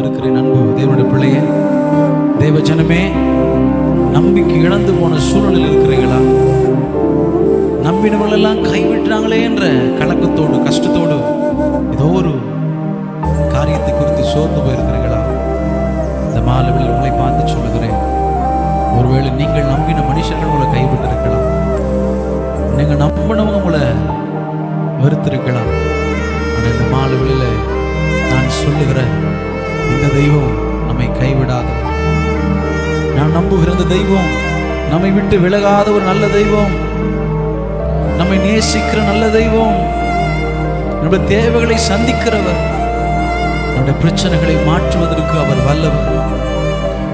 வந்திருக்கிறேன் அன்பு தேவனுடைய பிள்ளைய. தேவ ஜனமே நம்பிக்கை இழந்து போன சூழலில் இருக்கிறீங்களா நம்பினவர்கள் எல்லாம் கைவிட்டாங்களே என்ற கலக்கத்தோடு கஷ்டத்தோடு ஏதோ ஒரு காரியத்தை குறித்து சோர்ந்து போயிருக்கிறீர்களா? இந்த மாலவில் உங்களை பார்த்து சொல்லுகிறேன் ஒருவேளை நீங்கள் நம்பின மனுஷர்கள் உங்களை கைவிட்டு இருக்கலாம் நீங்க நம்பினவங்க உங்களை வெறுத்திருக்கலாம். ஆனால் இந்த மாலவில் நான் சொல்லுகிறேன் தெய்வம் நம்மை கைவிடாது நான் நம்புகிற அந்த தெய்வம் நம்மை விட்டு விலகாத ஒரு நல்ல தெய்வம். நம்மை நேசிக்கிற நல்ல தெய்வம். நம்முடைய தேவைகளை சந்திக்கிறவர். நம்முடைய பிரச்சனைகளை மாற்றுவதற்கு அவர் வல்லவர்.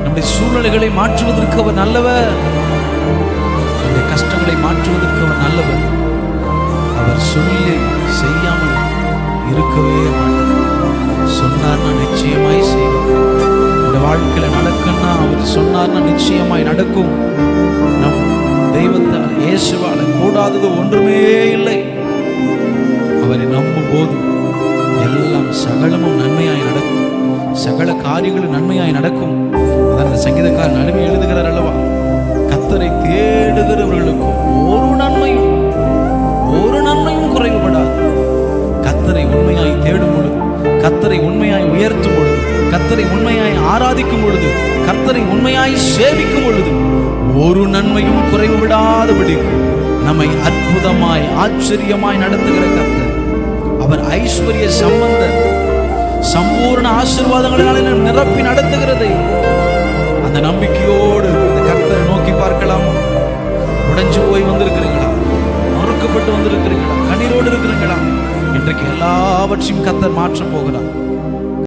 நம்முடைய சூழ்நிலைகளை மாற்றுவதற்கு அவர் நல்லவர். நம்முடைய கஷ்டங்களை மாற்றுவதற்கு அவர் நல்லவர். அவர் சொல்லி செய்யாமல் இருக்கவே மாட்டார். சொன்னார்னா நிச்சயமாய் வாழ்க்கையில நடக்கும்னா அவர் சொன்னார்னா நிச்சயமாய் நடக்கும். நம் தெய்வத்தால் இயேசுவால கூடாதது ஒன்றுமே இல்லை. அவரை நம்பும் போது எல்லாம் சகலமும் நன்மையாய் நடக்கும். சகல காரியங்களும் நன்மையாய் நடக்கும். அதான் அந்த சங்கீதக்காரன் அழுமை எழுதுகிறார் அல்லவா? கத்தரை தேடுகிறவர்களும் கர்த்தரை உண்மையாய் ஆராதிக்கும் பொழுது கர்த்தரை உண்மையாய் சேவிக்கும் பொழுது ஒரு நன்மையும் குறைவு விடாதபடி நம்மை அற்புதமாய் ஆச்சரியமாய் நடத்துகிற கர்த்தர். அவர் ஐஸ்வர்ய சம்பந்தர். சம்பூர்ண ஆசீர்வாதங்களினாலே நிரப்பி நடத்துகிறதை அந்த நம்பிக்கையோடு இந்த கர்த்தரை நோக்கி பார்க்கலாமா. உடைஞ்சு போய் வந்திருக்கிறீங்களா நொறுக்கப்பட்டு வந்திருக்கிறீங்களா கண்ணீரோடு இருக்கிறீங்களா இன்றைக்கு எல்லாவற்றையும் கர்த்தர் மாற்றப் போகிறார்.